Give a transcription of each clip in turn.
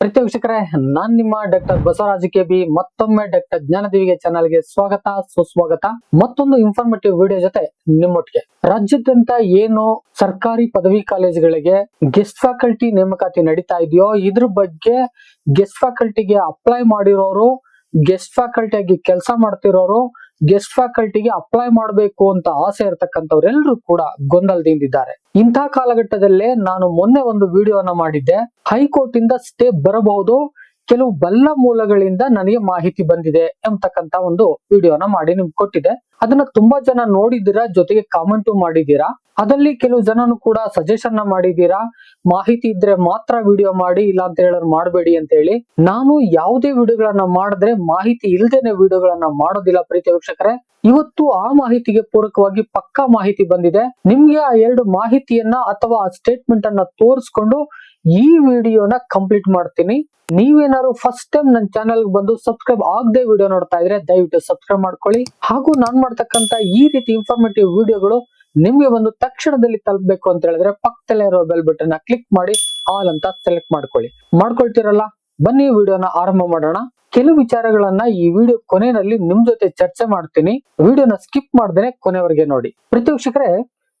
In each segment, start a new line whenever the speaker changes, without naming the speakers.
ಪ್ರೀತಿ ನಾನ್ ನಿಮ್ಮ doctor Basavaraj K B, ಮತ್ತೊಮ್ಮೆ ಡಾಕ್ಟರ್ ಜ್ಞಾನದೇವಿಗೆ ಚಾನಲ್ಗೆ ಸ್ವಾಗತ, ಸುಸ್ವಾಗತ. ಮತ್ತೊಂದು ಇನ್ಫಾರ್ಮೇಟಿವ್ ವಿಡಿಯೋ ಜೊತೆ ನಿಮ್ಮೊಟ್ಟಿಗೆ. ರಾಜ್ಯಾದ್ಯಂತ ಏನು ಸರ್ಕಾರಿ ಪದವಿ ಕಾಲೇಜುಗಳಿಗೆ ಗೆಸ್ಟ್ ಫ್ಯಾಕಲ್ಟಿ ನೇಮಕಾತಿ ನಡೀತಾ ಇದೆಯೋ, ಇದ್ರ ಬಗ್ಗೆ ಗೆಸ್ಟ್ ಫ್ಯಾಕಲ್ಟಿಗೆ ಅಪ್ಲೈ ಮಾಡಿರೋರು ಗೆಸ್ಟ್ ಫ್ಯಾಕಲ್ಟಿ ಆಗಿ ಕೆಲಸ ಮಾಡ್ತಿರೋರು ಗೆಸ್ಟ್ ಫ್ಯಾಕಲ್ಟಿಗೆ ಅಪ್ಲೈ ಮಾಡಬೇಕು ಅಂತ ಆಸೆ ಇರತಕ್ಕಂಥವ್ರೆಲ್ಲರೂ ಕೂಡ ಗೊಂದಲದಿಂದಿದ್ದಾರೆ. ಇಂತಹ ಕಾಲಘಟ್ಟದಲ್ಲೇ ನಾನು ಮೊನ್ನೆ ಒಂದು ವಿಡಿಯೋನ ಮಾಡಿದ್ದೆ. ಹೈಕೋರ್ಟ್ ಇಂದ ಸ್ಟೇ ಬರಬಹುದು ಕೆಲವು ಬಲ್ಲ ಮೂಲಗಳಿಂದ ನನಗೆ ಮಾಹಿತಿ ಬಂದಿದೆ ಎಂಬತಕ್ಕಂತ ಒಂದು ವಿಡಿಯೋನ ಮಾಡಿ ನಿಮ್ಗೆ ಕೊಟ್ಟಿದೆ. ಅದನ್ನ ತುಂಬಾ ಜನ ನೋಡಿದ್ದೀರಾ? ಜೊತೆಗೆ ಕಾಮೆಂಟು ಮಾಡಿದ್ದೀರಾ? ಅದಲ್ಲಿ ಕೆಲವು ಜನನು ಕೂಡ ಸಜೆಷನ್ ಮಾಡಿದ್ದೀರಾ? ಮಾಹಿತಿ ಇದ್ರೆ ಮಾತ್ರ ವಿಡಿಯೋ ಮಾಡಿ, ಇಲ್ಲ ಅಂತ ಹೇಳೋರು ಮಾಡಬೇಡಿ ಅಂತ ಹೇಳಿ. ನಾನು ಯಾವುದೇ ವಿಡಿಯೋಗಳನ್ನ ಮಾಡಿದ್ರೆ ಮಾಹಿತಿ ಇಲ್ದೇನೆ ವಿಡಿಯೋಗಳನ್ನ ಮಾಡೋದಿಲ್ಲ ಪ್ರೀತಿ ವೀಕ್ಷಕರೇ. ಇವತ್ತು ಆ ಮಾಹಿತಿಗೆ ಪೂರಕವಾಗಿ ಪಕ್ಕಾ ಮಾಹಿತಿ ಬಂದಿದೆ. ನಿಮ್ಗೆ ಆ ಎರಡು ಮಾಹಿತಿಯನ್ನ ಅಥವಾ ಆ ಸ್ಟೇಟ್ಮೆಂಟ್ ಅನ್ನ ತೋರಿಸ್ಕೊಂಡು ಈ ವಿಡಿಯೋನ ಕಂಪ್ಲೀಟ್ ಮಾಡ್ತೀನಿ. ನೀವೇನಾದ್ರು ಫಸ್ಟ್ ಟೈಮ್ ನನ್ನ ಚಾನಲ್ ಬಂದು ಸಬ್ಸ್ಕ್ರೈಬ್ ಆಗದೆ ವಿಡಿಯೋ ನೋಡ್ತಾ ಇದ್ರೆ ದಯವಿಟ್ಟು ಸಬ್ಸ್ಕ್ರೈಬ್ ಮಾಡ್ಕೊಳ್ಳಿ. ಹಾಗೂ ನಾನ್ ಮಾಡ್ತಕ್ಕಂತ ಈ ರೀತಿ ಇನ್ಫಾರ್ಮೇಟಿವ್ ವಿಡಿಯೋಗಳು ನಿಮ್ಗೆ ಬಂದು ತಕ್ಷಣದಲ್ಲಿ ತಲುಪಬೇಕು ಅಂತ ಹೇಳಿದ್ರೆ ಪಕ್ಕದಲ್ಲೇ ಇರೋ ಬೆಲ್ ಬಟನ್ ಕ್ಲಿಕ್ ಮಾಡಿ ಆಲ್ ಅಂತ ಸೆಲೆಕ್ಟ್ ಮಾಡ್ಕೊಳ್ಳಿ. ಮಾಡ್ಕೊಳ್ತಿರಲ್ಲ? ಬನ್ನಿ ವಿಡಿಯೋನ ಆರಂಭ ಮಾಡೋಣ. ಕೆಲವು ವಿಚಾರಗಳನ್ನ ಈ ವಿಡಿಯೋ ಕೊನೆಯಲ್ಲಿ ನಿಮ್ ಜೊತೆ ಚರ್ಚೆ ಮಾಡ್ತೀನಿ. ವಿಡಿಯೋನ ಸ್ಕಿಪ್ ಮಾಡ್ದೇನೆ ಕೊನೆವರೆಗೆ ನೋಡಿ. ಪ್ರತಿ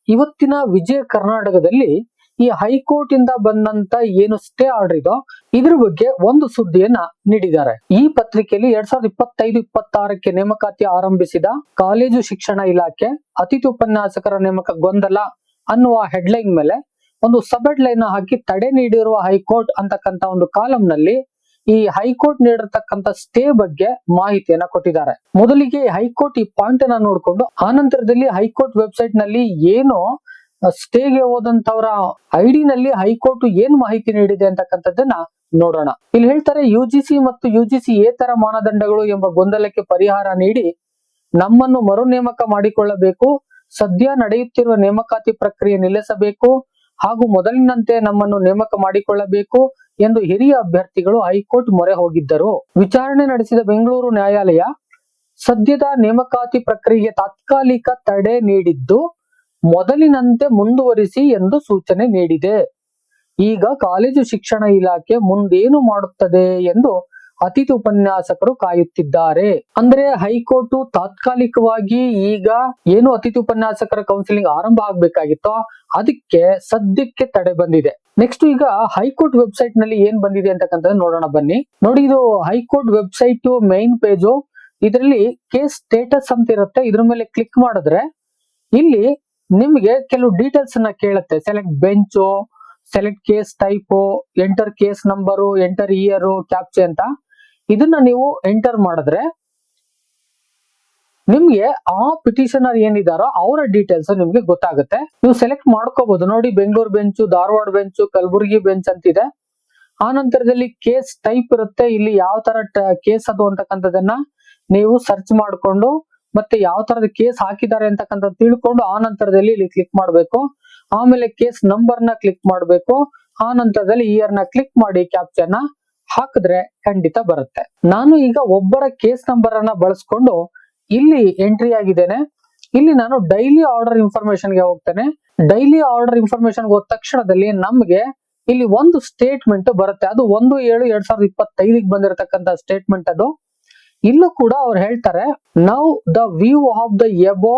ಇವತ್ತಿನ ವಿಜಯ ಕರ್ನಾಟಕದಲ್ಲಿ ಈ ಹೈಕೋರ್ಟ್ ಇಂದ ಬಂದಂತ ಏನು ಸ್ಟೇ ಆರ್ಡರ್ ಇದೋ ಇದ್ರ ಬಗ್ಗೆ ಒಂದು ಸುದ್ದಿಯನ್ನ ನೀಡಿದ್ದಾರೆ. ಈ ಪತ್ರಿಕೆಯಲ್ಲಿ ಎರಡ್ ಸಾವಿರದ ಇಪ್ಪತ್ತೈದು, ಇಪ್ಪತ್ತಾರಕ್ಕೆ ನೇಮಕಾತಿ ಆರಂಭಿಸಿದ ಕಾಲೇಜು ಶಿಕ್ಷಣ ಇಲಾಖೆ ಅತಿಥಿ ಉಪನ್ಯಾಸಕರ ನೇಮಕ ಗೊಂದಲ ಅನ್ನುವ ಹೆಡ್ಲೈನ್ ಮೇಲೆ ಒಂದು ಸಬ್ ಹೆಡ್ಲೈನ್ ಹಾಕಿ ತಡೆ ನೀಡಿರುವ ಹೈಕೋರ್ಟ್ ಅಂತಕ್ಕಂತ ಒಂದು ಕಾಲಂ ನಲ್ಲಿ ಈ ಹೈಕೋರ್ಟ್ ನೀಡಿರತಕ್ಕಂತ ಸ್ಟೇ ಬಗ್ಗೆ ಮಾಹಿತಿಯನ್ನ ಕೊಟ್ಟಿದ್ದಾರೆ. ಮೊದಲಿಗೆ ಹೈಕೋರ್ಟ್ ಈ ಪಾಯಿಂಟ್ ಅನ್ನ ನೋಡಿಕೊಂಡು ಆನಂತರದಲ್ಲಿ ಹೈಕೋರ್ಟ್ ವೆಬ್ಸೈಟ್ನಲ್ಲಿ ಏನು ಸ್ಟೇಗೆ ಹೋದಂತವರ ಐಡಿನಲ್ಲಿ ಹೈಕೋರ್ಟ್ ಏನ್ ಮಾಹಿತಿ ನೀಡಿದೆ ಅಂತಕ್ಕಂಥದ್ದನ್ನ ನೋಡೋಣ. ಇಲ್ಲಿ ಹೇಳ್ತಾರೆ ಯುಜಿಸಿ ಮತ್ತು ಯುಜಿಸಿ ಏತರ ಮಾನದಂಡಗಳು ಎಂಬ ಗೊಂದಲಕ್ಕೆ ಪರಿಹಾರ ನೀಡಿ ನಮ್ಮನ್ನು ಮರು ನೇಮಕ ಮಾಡಿಕೊಳ್ಳಬೇಕು, ಸದ್ಯ ನಡೆಯುತ್ತಿರುವ ನೇಮಕಾತಿ ಪ್ರಕ್ರಿಯೆ ನಿಲ್ಲಿಸಬೇಕು ಹಾಗೂ ಮೊದಲಿನಂತೆ ನಮ್ಮನ್ನು ನೇಮಕ ಮಾಡಿಕೊಳ್ಳಬೇಕು ಎಂದು ಹಿರಿಯ ಅಭ್ಯರ್ಥಿಗಳು ಹೈಕೋರ್ಟ್ ಮೊರೆ ಹೋಗಿದ್ದರು. ವಿಚಾರಣೆ ನಡೆಸಿದ ಬೆಂಗಳೂರು ನ್ಯಾಯಾಲಯ ಸದ್ಯದ ನೇಮಕಾತಿ ಪ್ರಕ್ರಿಯೆಗೆ ತಾತ್ಕಾಲಿಕ ತಡೆ ನೀಡಿದ್ದು ಮೊದಲಿನಂತೆ ಮುಂದುವರಿಸಿ ಎಂದು ಸೂಚನೆ ನೀಡಿದೆ. ಈಗ ಕಾಲೇಜು ಶಿಕ್ಷಣ ಇಲಾಖೆ ಮುಂದೇನು ಮಾಡುತ್ತದೆ ಎಂದು ಅತಿಥಿ ಉಪನ್ಯಾಸಕರು ಕಾಯುತ್ತಿದ್ದಾರೆ. ಅಂದ್ರೆ ಹೈಕೋರ್ಟ್ ತಾತ್ಕಾಲಿಕವಾಗಿ ಈಗ ಏನು ಅತಿಥಿ ಉಪನ್ಯಾಸಕರ ಕೌನ್ಸಿಲಿಂಗ್ ಆರಂಭ ಆಗ್ಬೇಕಾಗಿತ್ತೋ ಅದಕ್ಕೆ ಸದ್ಯಕ್ಕೆ ತಡೆ ಬಂದಿದೆ. ನೆಕ್ಸ್ಟ್ ಈಗ ಹೈಕೋರ್ಟ್ ವೆಬ್ಸೈಟ್ನಲ್ಲಿ ಏನ್ ಬಂದಿದೆ ಅಂತಕ್ಕಂಥ ನೋಡೋಣ ಬನ್ನಿ. ನೋಡಿ ಇದು high court website main page ಇದರಲ್ಲಿ ಕೇಸ್ ಸ್ಟೇಟಸ್ ಅಂತ ಇರುತ್ತೆ. ಇದ್ರ ಮೇಲೆ ಕ್ಲಿಕ್ ಮಾಡಿದ್ರೆ ಇಲ್ಲಿ ನಿಮ್ಗೆ ಕೆಲವು ಡೀಟೇಲ್ಸ್ ಅನ್ನ ಕೇಳುತ್ತೆ. Select bench select case type enter case number enter year captcha ಅಂತ. ಇದನ್ನ ನೀವು ಎಂಟರ್ ಮಾಡಿದ್ರೆ ನಿಮ್ಗೆ ಆ ಪಿಟಿಷನರ್ ಏನಿದಾರೋ ಅವರ ಡೀಟೇಲ್ಸ್ ನಿಮ್ಗೆ ಗೊತ್ತಾಗುತ್ತೆ. ನೀವು ಸೆಲೆಕ್ಟ್ ಮಾಡ್ಕೋಬಹುದು ನೋಡಿ Bengaluru bench Dharwad bench Kalaburagi bench ಅಂತಿದೆ. ಆ ನಂತರದಲ್ಲಿ ಕೇಸ್ ಟೈಪ್ ಇರುತ್ತೆ. ಇಲ್ಲಿ ಯಾವ ತರ ಕೇಸ್ ಅದು ಅಂತಕ್ಕಂಥದ್ದನ್ನ ನೀವು ಸರ್ಚ್ ಮಾಡ್ಕೊಂಡು ಮತ್ತೆ ಯಾವ ತರದ ಕೇಸ್ ಹಾಕಿದ್ದಾರೆ ಅಂತಕ್ಕಂಥ ತಿಳ್ಕೊಂಡು ಆ ನಂತರದಲ್ಲಿ ಇಲ್ಲಿ ಕ್ಲಿಕ್ ಮಾಡಬೇಕು. ಆಮೇಲೆ ಕೇಸ್ ನಂಬರ್ನ ಕ್ಲಿಕ್ ಮಾಡಬೇಕು. ಆ ನಂತರದಲ್ಲಿ ಇಯರ್ನ ಕ್ಲಿಕ್ ಮಾಡಿ ಕ್ಯಾಪ್ಚರ್ನ ಹಾಕಿದ್ರೆ ಖಂಡಿತ ಬರುತ್ತೆ. ನಾನು ಈಗ ಒಬ್ಬರ ಕೇಸ್ ನಂಬರ್ ಅನ್ನ ಬಳಸ್ಕೊಂಡು ಇಲ್ಲಿ ಎಂಟ್ರಿ ಆಗಿದ್ದೇನೆ. ಇಲ್ಲಿ ನಾನು ಡೈಲಿ ಆರ್ಡರ್ ಇನ್ಫಾರ್ಮೇಶನ್ಗೆ ಹೋಗ್ತೇನೆ. ಡೈಲಿ ಆರ್ಡರ್ ಇನ್ಫಾರ್ಮೇಶನ್ ಹೋದ ತಕ್ಷಣದಲ್ಲಿ ನಮ್ಗೆ ಇಲ್ಲಿ ಒಂದು ಸ್ಟೇಟ್ಮೆಂಟ್ ಬರುತ್ತೆ. ಅದು ಒಂದು ಏಳು ಎರಡ್ ಸಾವಿರದ ಇಪ್ಪತ್ತೈದಿಗೆ ಬಂದಿರತಕ್ಕಂತ ಸ್ಟೇಟ್ಮೆಂಟ್ ಅದು. ಇಲ್ಲೂ ಕೂಡ ಅವ್ರು ಹೇಳ್ತಾರೆ now the view of the above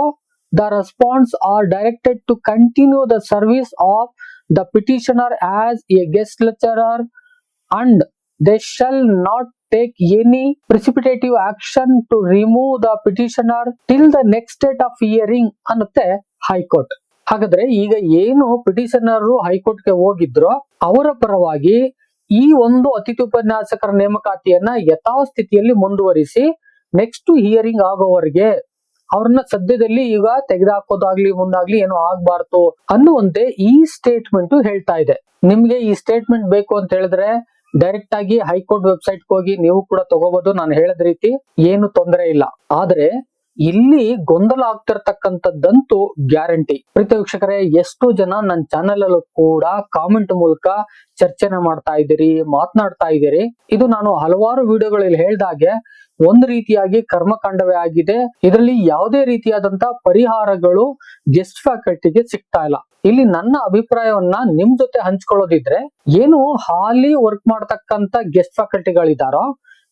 the respondents are directed to continue the service of the petitioner as a guest lecturer and they shall not take any precipitative action to remove the petitioner till the next date of hearing ಅನ್ನತ್ತೆ high court. ಹಾಗಾದ್ರೆ ಈಗ ಏನು petitioner ಹೈಕೋರ್ಟ್ಗೆ ಹೋಗಿದ್ರೋ, ಅವರ ಪರವಾಗಿ ಈ ಒಂದು ಅತಿಥಿ ಉಪನ್ಯಾಸಕರ ನೇಮಕಾತಿಯನ್ನ ಯಥಾಸ್ಥಿತಿಯಲ್ಲಿ ಮುಂದುವರಿಸಿ ನೆಕ್ಸ್ಟ್ ಹಿಯರಿಂಗ್ ಆಗೋವರೆಗೆ ಅವ್ರನ್ನ ಸದ್ಯದಲ್ಲಿ ಈಗ ತೆಗೆದುಹಾಕೋದಾಗ್ಲಿ ಮುಂದಾಗ್ಲಿ ಏನು ಆಗ್ಬಾರ್ದು ಅನ್ನುವಂತೆ ಈ ಸ್ಟೇಟ್ಮೆಂಟ್ ಹೇಳ್ತಾ ಇದೆ. ನಿಮ್ಗೆ ಈ ಸ್ಟೇಟ್ಮೆಂಟ್ ಬೇಕು ಅಂತ ಹೇಳಿದ್ರೆ ಡೈರೆಕ್ಟ್ ಆಗಿ ಹೈಕೋರ್ಟ್ ವೆಬ್ಸೈಟ್ ಹೋಗಿ ನೀವು ಕೂಡ ತಗೋಬಹುದು ನಾನು ಹೇಳದ ರೀತಿ ಏನು ತೊಂದರೆ ಇಲ್ಲ. ಆದ್ರೆ ಇಲ್ಲಿ ಗೊಂದಲ ಆಗ್ತಿರ್ತಕ್ಕಂಥದ್ದಂತೂ ಗ್ಯಾರಂಟಿ. ಪ್ರೀತಿ ವೀಕ್ಷಕರೇ ಎಷ್ಟು ಜನ ನನ್ನ ಚಾನೆಲ್ ಅಲ್ಲೂ ಕೂಡ ಕಾಮೆಂಟ್ ಮೂಲಕ ಚರ್ಚೆನೆ ಮಾಡ್ತಾ ಇದ್ದೀರಿ, ಮಾತನಾಡ್ತಾ ಇದ್ದೀರಿ. ಇದು ನಾನು ಹಲವಾರು ವಿಡಿಯೋಗಳಲ್ಲಿ ಹೇಳ್ದಾಗೆ ಒಂದು ರೀತಿಯಾಗಿ ಕರ್ಮಕಾಂಡವೇ ಆಗಿದೆ. ಇದರಲ್ಲಿ ಯಾವುದೇ ರೀತಿಯಾದಂತಹ ಪರಿಹಾರಗಳು ಗೆಸ್ಟ್ ಫ್ಯಾಕಲ್ಟಿಗೆ ಸಿಗ್ತಾ ಇಲ್ಲ. ಇಲ್ಲಿ ನನ್ನ ಅಭಿಪ್ರಾಯವನ್ನ ನಿಮ್ ಜೊತೆ ಹಂಚ್ಕೊಳ್ಳೋದಿದ್ರೆ, ಏನು ಹಾಲಿ ವರ್ಕ್ ಮಾಡ್ತಕ್ಕಂತ ಗೆಸ್ಟ್ ಫ್ಯಾಕಲ್ಟಿಗಳಿದಾರೋ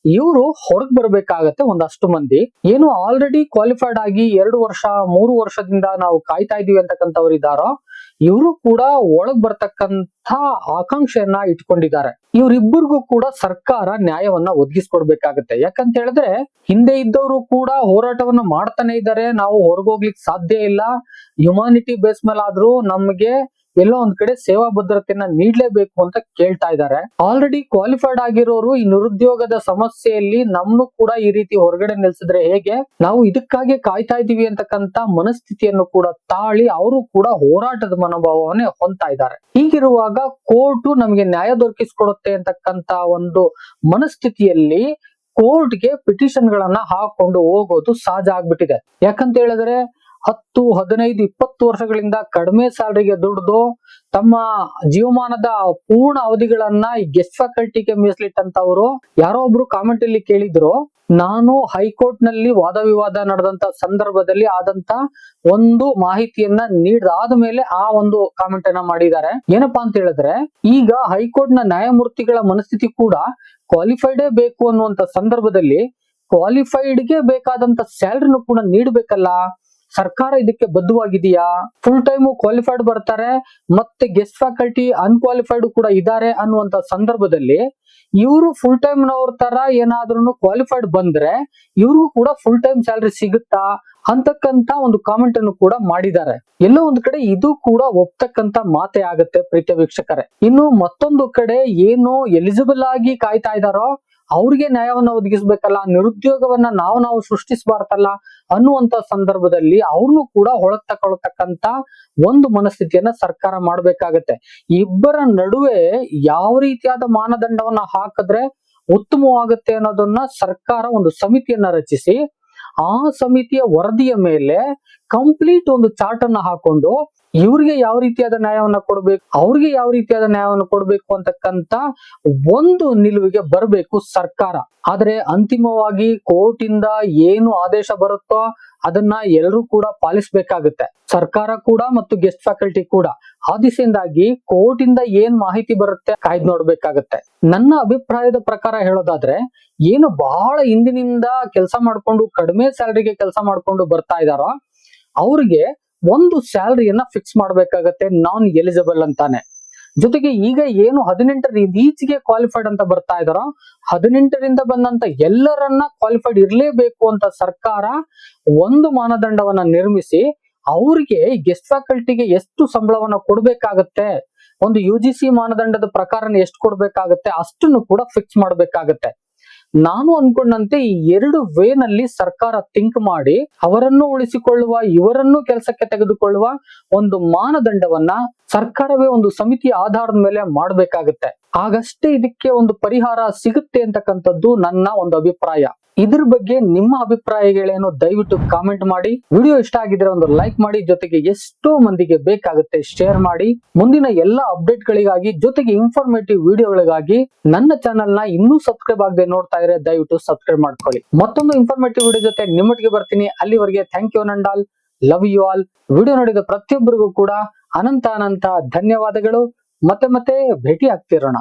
ಇವರು ಹೊರಗ್ ಬರ್ಬೇಕಾಗತ್ತೆ ಒಂದಷ್ಟು ಮಂದಿ. ಏನು ಆಲ್ರೆಡಿ ಕ್ವಾಲಿಫೈಡ್ ಆಗಿ ಎರಡು ವರ್ಷ, ಮೂರು ವರ್ಷದಿಂದ ನಾವು ಕಾಯ್ತಾ ಇದೀವಿ ಅಂತಕ್ಕಂಥವ್ರು ಇದ್ದಾರೋ, ಇವರು ಕೂಡ ಒಳಗ್ ಬರ್ತಕ್ಕಂತ ಆಕಾಂಕ್ಷೆಯನ್ನ ಇಟ್ಕೊಂಡಿದ್ದಾರೆ. ಇವರಿಬ್ಬರಿಗೂ ಕೂಡ ಸರ್ಕಾರ ನ್ಯಾಯವನ್ನ ಒದಗಿಸ್ಕೊಡ್ಬೇಕಾಗತ್ತೆ. ಯಾಕಂತ ಹೇಳಿದ್ರೆ, ಹಿಂದೆ ಇದ್ದವರು ಕೂಡ ಹೋರಾಟವನ್ನ ಮಾಡ್ತಾನೆ ಇದ್ದಾರೆ. ನಾವು ಹೊರಗೋಗ್ಲಿಕ್ಕೆ ಸಾಧ್ಯ ಇಲ್ಲ. ಹ್ಯುಮಾನಿಟಿ ಬೇಸ್ ಮೇಲಾದ್ರೂ ನಮ್ಗೆ ಎಲ್ಲೋ ಒಂದ್ ಕಡೆ ಸೇವಾ ಭದ್ರತೆಯನ್ನ ನೀಡ್ಲೇಬೇಕು ಅಂತ ಕೇಳ್ತಾ ಇದ್ದಾರೆ ಆಲ್ರೆಡಿ ಕ್ವಾಲಿಫೈಡ್ ಆಗಿರೋರು ಈ ನಿರುದ್ಯೋಗದ ಸಮಸ್ಯೆಯಲ್ಲಿ ನಮ್ನು ಕೂಡ ಈ ರೀತಿ ಹೊರಗಡೆ ನಿಲ್ಸಿದ್ರೆ ಹೇಗೆ? ನಾವು ಇದಕ್ಕಾಗಿ ಕಾಯ್ತಾ ಇದೀವಿ ಅಂತಕ್ಕಂತ ಮನಸ್ಥಿತಿಯನ್ನು ಕೂಡ ತಾಳಿ ಅವರು ಕೂಡ ಹೋರಾಟದ ಮನೋಭಾವವನ್ನೇ ಹೊಂದ್ತಾ ಇದ್ದಾರೆ ಹೀಗಿರುವಾಗ ಕೋರ್ಟ್ ನಮಗೆ ನ್ಯಾಯ ದೊರಕಿಸ್ಕೊಡುತ್ತೆ ಅಂತಕ್ಕಂತ ಒಂದು ಮನಸ್ಥಿತಿಯಲ್ಲಿ ಕೋರ್ಟ್ಗೆ ಪಿಟಿಷನ್ ಗಳನ್ನ ಹಾಕೊಂಡು ಹೋಗೋದು ಸಹಜ ಆಗ್ಬಿಟ್ಟಿದೆ. ಯಾಕಂತ ಹೇಳಿದ್ರೆ ಹತ್ತು, ಹದಿನೈದು, ಇಪ್ಪತ್ತು ವರ್ಷಗಳಿಂದ ಕಡಿಮೆ ಸ್ಯಾಲರಿಗೆ ದುಡ್ದು ತಮ್ಮ ಜೀವಮಾನದ ಪೂರ್ಣ ಅವಧಿಗಳನ್ನ ಈ ಗೆಸ್ಟ್ ಫ್ಯಾಕಲ್ಟಿಗೆ ಮೀಸಲಿಟ್ಟಂತವ್ರು ಯಾರೋ ಒಬ್ರು ಕಾಮೆಂಟ್ ಅಲ್ಲಿ ಕೇಳಿದ್ರು, ನಾನು ಹೈಕೋರ್ಟ್ನಲ್ಲಿ ವಾದ ವಿವಾದ ನಡೆದಂತ ಸಂದರ್ಭದಲ್ಲಿ ಆದಂತ ಒಂದು ಮಾಹಿತಿಯನ್ನ ನೀಡಾದ ಮೇಲೆ ಆ ಒಂದು ಕಾಮೆಂಟ್ ಅನ್ನ ಮಾಡಿದ್ದಾರೆ. ಏನಪ್ಪಾ ಅಂತ ಹೇಳಿದ್ರೆ, ಈಗ ಹೈಕೋರ್ಟ್ನ ನ್ಯಾಯಮೂರ್ತಿಗಳ ಮನಸ್ಥಿತಿ ಕೂಡ ಕ್ವಾಲಿಫೈಡೇ ಬೇಕು ಅನ್ನುವಂತ ಸಂದರ್ಭದಲ್ಲಿ ಕ್ವಾಲಿಫೈಡ್ಗೆ ಬೇಕಾದಂತ ಸ್ಯಾಲ್ರಿನೂ ಕೂಡ ನೀಡಬೇಕಲ್ಲ? ಸರ್ಕಾರ ಇದಕ್ಕೆ ಬದ್ಧವಾಗಿದೆಯಾ? ಫುಲ್ ಟೈಮ್ ಕ್ವಾಲಿಫೈಡ್ ಬರ್ತಾರೆ, ಮತ್ತೆ ಗೆಸ್ಟ್ ಫ್ಯಾಕಲ್ಟಿ ಅನ್ಕ್ವಾಲಿಫೈಡ್ ಕೂಡ ಇದ್ದಾರೆ ಅನ್ನುವಂತ ಸಂದರ್ಭದಲ್ಲಿ ಇವರು ಫುಲ್ ಟೈಮ್ ನವ್ರ ತರ ಏನಾದ್ರೂ ಕ್ವಾಲಿಫೈಡ್ ಬಂದ್ರೆ ಇವ್ರಿಗೂ ಕೂಡ ಫುಲ್ ಟೈಮ್ ಸ್ಯಾಲ್ರಿ ಸಿಗುತ್ತಾ ಅಂತಕ್ಕಂತ ಒಂದು ಕಾಮೆಂಟ್ ಅನ್ನು ಕೂಡ ಮಾಡಿದ್ದಾರೆ. ಎಲ್ಲೋ ಒಂದು ಕಡೆ ಇದು ಕೂಡ ಒಪ್ತಕ್ಕಂತ ಮಾತೆ ಆಗತ್ತೆ ಪ್ರೀತಿಯ ವೀಕ್ಷಕರೇ. ಇನ್ನು ಮತ್ತೊಂದು ಕಡೆ ಏನು ಎಲಿಜಿಬಲ್ ಆಗಿ ಕಾಯ್ತಾ ಇದಾರೋ ಅವ್ರಿಗೆ ನ್ಯಾಯವನ್ನ ಒದಗಿಸ್ಬೇಕಲ್ಲ, ನಿರುದ್ಯೋಗವನ್ನ ನಾವು ನಾವು ಸೃಷ್ಟಿಸಬಾರ್ದಲ್ಲ ಅನ್ನುವಂತ ಸಂದರ್ಭದಲ್ಲಿ ಅವ್ರನ್ನು ಕೂಡ ಹೊಳಗ್ ತಗೊಳ್ತಕ್ಕಂತ ಒಂದು ಮನಸ್ಥಿತಿಯನ್ನ ಸರ್ಕಾರ ಮಾಡ್ಬೇಕಾಗತ್ತೆ. ಇಬ್ಬರ ನಡುವೆ ಯಾವ ರೀತಿಯಾದ ಮಾನದಂಡವನ್ನ ಹಾಕಿದ್ರೆ ಉತ್ತಮವಾಗುತ್ತೆ ಅನ್ನೋದನ್ನ ಸರ್ಕಾರ ಒಂದು ಸಮಿತಿಯನ್ನ ರಚಿಸಿ, ಆ ಸಮಿತಿಯ ವರದಿಯ ಮೇಲೆ ಕಂಪ್ಲೀಟ್ ಒಂದು ಚಾರ್ಟ್ ಅನ್ನ ಹಾಕೊಂಡು ಇವ್ರಿಗೆ ಯಾವ ರೀತಿಯಾದ ನ್ಯಾಯವನ್ನ ಕೊಡ್ಬೇಕು, ಅವ್ರಿಗೆ ಯಾವ ರೀತಿಯಾದ ನ್ಯಾಯವನ್ನು ಕೊಡ್ಬೇಕು ಅಂತಕ್ಕಂತ ಒಂದು ನಿಲುವಿಗೆ ಬರಬೇಕು ಸರ್ಕಾರ. ಆದ್ರೆ ಅಂತಿಮವಾಗಿ ಕೋರ್ಟ್ ಇಂದ ಏನು ಆದೇಶ ಬರುತ್ತೋ ಅದನ್ನ ಎಲ್ಲರೂ ಕೂಡ ಪಾಲಿಸಬೇಕಾಗುತ್ತೆ. ಸರ್ಕಾರ ಕೂಡ ಮತ್ತು ಗೆಸ್ಟ್ ಫ್ಯಾಕಲ್ಟಿ ಕೂಡ. ಆ ದಿಸೆಯಿಂದಾಗಿ ಕೋರ್ಟ್ ಏನ್ ಮಾಹಿತಿ ಬರುತ್ತೆ ಕಾಯ್ದು ನೋಡ್ಬೇಕಾಗತ್ತೆ. ನನ್ನ ಅಭಿಪ್ರಾಯದ ಪ್ರಕಾರ ಹೇಳೋದಾದ್ರೆ, ಏನು ಬಹಳ ಹಿಂದಿನಿಂದ ಕೆಲಸ ಮಾಡ್ಕೊಂಡು ಕಡಿಮೆ ಸ್ಯಾಲರಿಗೆ ಕೆಲಸ ಮಾಡ್ಕೊಂಡು ಬರ್ತಾ ಇದಾರೋ, ಅವ್ರಿಗೆ ಒಂದು ಸ್ಯಾಲರಿಯನ್ನ ಫಿಕ್ಸ್ ಮಾಡ್ಬೇಕಾಗತ್ತೆ ನಾನ್ ಎಲಿಜಿಬಲ್ ಅಂತಾನೆ. ಜೊತೆಗೆ ಈಗ ಏನು ಹದಿನೆಂಟರ ಈಚೆಗೆ ಕ್ವಾಲಿಫೈಡ್ ಅಂತ ಬರ್ತಾ ಇದಾರೋ ಹದಿನೆಂಟರಿಂದ ಬಂದಂತ ಎಲ್ಲರನ್ನ ಕ್ವಾಲಿಫೈಡ್ ಇರಲೇಬೇಕು ಅಂತ ಸರ್ಕಾರ ಒಂದು ಮಾನದಂಡವನ್ನ ನಿರ್ಮಿಸಿ, ಅವ್ರಿಗೆ ಗೆಸ್ಟ್ ಫ್ಯಾಕಲ್ಟಿಗೆ ಎಷ್ಟು ಸಂಬಳವನ್ನ ಕೊಡ್ಬೇಕಾಗತ್ತೆ, ಒಂದು ಯು ಜಿ ಸಿ ಮಾನದಂಡದ ಪ್ರಕಾರನ ಎಷ್ಟು ಕೊಡ್ಬೇಕಾಗತ್ತೆ, ಅಷ್ಟನ್ನು ಕೂಡ ಫಿಕ್ಸ್ ಮಾಡ್ಬೇಕಾಗತ್ತೆ. ನಾನು ಅನ್ಕೊಂಡಂತೆ ಈ ಎರಡು ವೇನಲ್ಲಿ ಸರ್ಕಾರ ಥಿಂಕ್ ಮಾಡಿ ಅವರನ್ನು ಉಳಿಸಿಕೊಳ್ಳುವ, ಇವರನ್ನು ಕೆಲಸಕ್ಕೆ ತೆಗೆದುಕೊಳ್ಳುವ ಒಂದು ಮಾನದಂಡವನ್ನ ಸರ್ಕಾರವೇ ಒಂದು ಸಮಿತಿ ಆಧಾರದ ಮೇಲೆ ಮಾಡಬೇಕಾಗುತ್ತೆ. ಆಗಷ್ಟೇ ಇದಕ್ಕೆ ಒಂದು ಪರಿಹಾರ ಸಿಗುತ್ತೆ ಅಂತಕ್ಕಂಥದ್ದು ನನ್ನ ಒಂದು ಅಭಿಪ್ರಾಯ. ಇದ್ರ ಬಗ್ಗೆ ನಿಮ್ಮ ಅಭಿಪ್ರಾಯಗಳೇನು ದಯವಿಟ್ಟು ಕಾಮೆಂಟ್ ಮಾಡಿ. ವಿಡಿಯೋ ಇಷ್ಟ ಆಗಿದ್ರೆ ಒಂದು ಲೈಕ್ ಮಾಡಿ, ಜೊತೆಗೆ ಎಷ್ಟೋ ಮಂದಿಗೆ ಬೇಕಾಗುತ್ತೆ ಶೇರ್ ಮಾಡಿ. ಮುಂದಿನ ಎಲ್ಲಾ ಅಪ್ಡೇಟ್ ಗಳಿಗಾಗಿ ಜೊತೆಗೆ ಇನ್ಫಾರ್ಮೇಟಿವ್ ವಿಡಿಯೋಗಳಿಗಾಗಿ ನನ್ನ ಚಾನೆಲ್ನ ಇನ್ನೂ ಸಬ್ಸ್ಕ್ರೈಬ್ ಆಗದೆ ನೋಡ್ತಾ ಇದ್ರೆ ದಯವಿಟ್ಟು ಸಬ್ಸ್ಕ್ರೈಬ್ ಮಾಡ್ಕೊಳ್ಳಿ. ಮತ್ತೊಂದು ಇನ್ಫಾರ್ಮೇಟಿವ್ ವಿಡಿಯೋ ಜೊತೆ ನಿಮ್ಮೊಟ್ಟಿಗೆ ಬರ್ತೀನಿ. ಅಲ್ಲಿವರೆಗೆ ಥ್ಯಾಂಕ್ ಯು ನಂಡಾಲ್ ಲವ್ ಯು ಆಲ್ ವಿಡಿಯೋ ನೋಡಿದ ಪ್ರತಿಯೊಬ್ಬರಿಗೂ ಕೂಡ ಅನಂತ ಅನಂತ ಧನ್ಯವಾದಗಳು. ಮತ್ತೆ ಮತ್ತೆ ಭೇಟಿ ಆಗ್ತಿರೋಣ